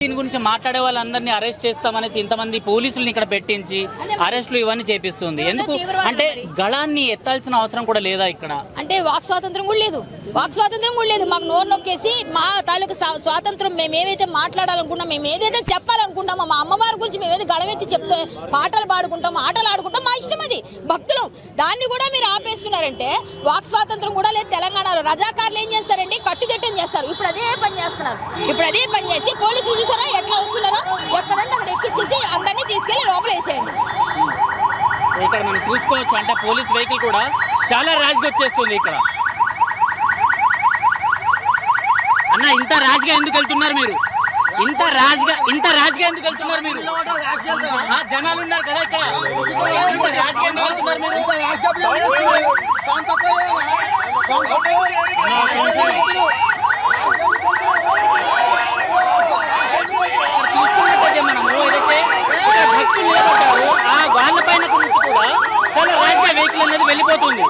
దీని గురించి మాట్లాడే వాళ్ళందరినీ అరెస్ట్ చేస్తామనేసి ఇంతమంది పోలీసులను ఇక్కడ పెట్టించి అరెస్టులు ఇవన్నీ చేపిస్తుంది. ఎందుకు? అంటే గళాన్ని ఎత్తాల్సిన అవసరం కూడా లేదా ఇక్కడ? అంటే వాక్ స్వాతంత్రం కూడా లేదు. వాక్ స్వాతంత్రం కూడా లేదు. మాకు నోరు నొక్కేసి మా తాలూకు స్వా- స్వాతంత్రం మేము ఏవైతే మాట్లాడాలనుకుంటాం మేము ఏదైతే చెప్పాలనుకుంటామో మా అమ్మవారి గురించి మేము ఏదైతే గళమెత్తి చెప్తే పాటలు పాడుకుంటాం ఆటలు ఆడుకుంటాం మా ఇష్టం అది. భక్తులం దాన్ని కూడా మీరు ఆపేస్తున్నారంటే వాక్ స్వాతంత్రం కూడా లేదు తెలంగాణలో. రజాకారులు ఏం చేస్తారండి? కట్టుదిట్టం చేస్తారు. ఇప్పుడు అదే పని చేస్తున్నారు. ఇప్పుడు అదే పని చేసి పోలీసులు చూసారా? ఎట్లా వస్తున్నారో? ఎక్కడంటే అక్కడ ఎక్కిచ్చేసి అందరినీ తీసుకెళ్ళి లోపల వేసేయండి. ఇక్కడ మనం చూసుకోవచ్చు అంటే పోలీస్ వెహికల్ కూడా చాలా ర్యాష్గా వచ్చేస్తుంది ఇక్కడ. అన్న ఇంత ర్యాష్గా ఎందుకు వెళ్తున్నారు మీరు? ఇంత ర్యాష్గా ఇంత ర్యాష్గా ఎందుకు వెళ్తున్నారు మీరు? ఆ, జనాలు ఉన్నారు కదా ఇక్కడ ఇంత ర్యాష్గా ఎందుకు వెళ్తున్నారు మీరు ఇక్కడ చూస్తున్నట్టయితే మనము ఏదైతే ఇక్కడ భక్తులు నిలబడ్డారో. ఆ వాళ్ళ పైన గురించి కూడా చాలా రాజకీయ వెహికల్ అనేది వెళ్ళిపోతుంది.